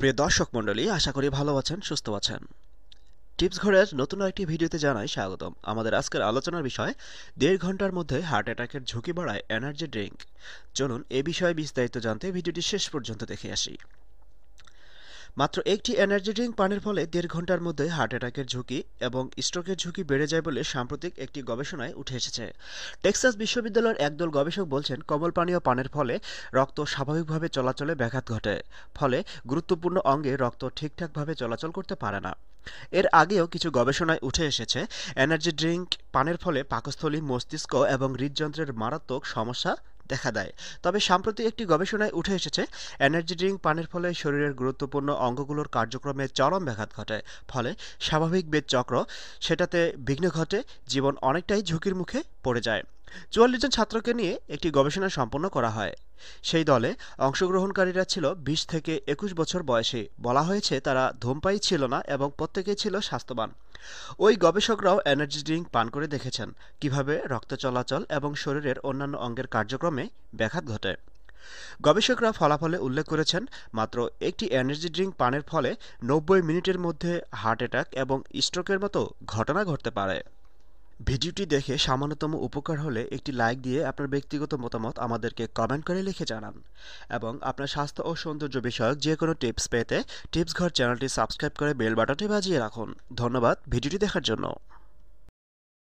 প্রিয় দর্শক মণ্ডলী, আশা করি ভালো আছেন, সুস্থ আছেন। টিপস ঘরের নতুন একটি ভিডিওতে জানাই স্বাগতম। আমাদের আজকের আলোচনার বিষয়, দেড় ঘণ্টার মধ্যে হার্ট অ্যাটাকের ঝুঁকি বাড়ায় এনার্জি ড্রিঙ্ক। চলুন এ বিষয়ে বিস্তারিত জানতে ভিডিওটি শেষ পর্যন্ত দেখে আসি। মাত্র একটি এনার্জি ড্রিঙ্ক পানের ফলে দেড় ঘণ্টার মধ্যে হার্ট অ্যাটাকের ঝুঁকি এবং স্ট্রোকের ঝুঁকি বেড়ে যায় বলে সাম্প্রতিক একটি গবেষণায় উঠে এসেছে। টেক্সাস বিশ্ববিদ্যালয়ের একদল গবেষক বলছেন, কমল পানীয় পানের ফলে রক্ত স্বাভাবিকভাবে চলাচলে ব্যাঘাত ঘটে, ফলে গুরুত্বপূর্ণ অঙ্গে রক্ত ঠিকঠাকভাবে চলাচল করতে পারে না। এর আগেও কিছু গবেষণায় উঠে এসেছে এনার্জি ড্রিঙ্ক পানের ফলে পাকস্থলী, মস্তিষ্ক এবং হৃদযন্ত্রের মারাত্মক সমস্যা দেখা দেয়। তবে সাম্প্রতিক একটি গবেষণায় উঠে এসেছে এনার্জি ড্রিঙ্ক পানের ফলে শরীরের গুরুত্বপূর্ণ অঙ্গগুলোর কার্যক্রমে চরম ব্যাঘাত ঘটে ফলে স্বাভাবিক বেদ চক্র সেটাতে বিঘ্ন ঘটে, জীবন অনেকটাই ঝুঁকির মুখে পড়ে যায়। চুয়াল্লিশ জন ছাত্রকে নিয়ে একটি গবেষণা সম্পন্ন করা হয়। সেই দলে অংশগ্রহণকারীরা ছিল বিশ থেকে একুশ বছর বয়সী। বলা হয়েছে তারা ধূমপায়ী ছিল না এবং প্রত্যেকেই ছিল স্বাস্থ্যবান। ওই গবেষকরাও এনার্জি ড্রিঙ্ক পান করে দেখেছেন, কীভাবে রক্ত চলাচল এবং শরীরের অন্যান্য অঙ্গের কার্যক্রমে ব্যাঘাত ঘটে। গবেষকরা ফলাফলে উল্লেখ করেছেন, মাত্র একটি এনার্জি ড্রিঙ্ক পানের ফলে নব্বই মিনিটের মধ্যে হার্ট অ্যাটাক এবং স্ট্রোকের মতো ঘটনা ঘটতে পারে। ভিডিওটি দেখে সামান্যতম উপকার হলে একটি লাইক দিয়ে আপনার ব্যক্তিগত মতামত আমাদেরকে কমেন্ট করে লিখে জানান। এবং আপনার স্বাস্থ্য ও সৌন্দর্য বিষয়ক যে কোনো টিপস পেতে টিপস ঘর চ্যানেলটি সাবস্ক্রাইব করে বেল বাটনটি বাজিয়ে রাখুন। ধন্যবাদ ভিডিওটি দেখার জন্য।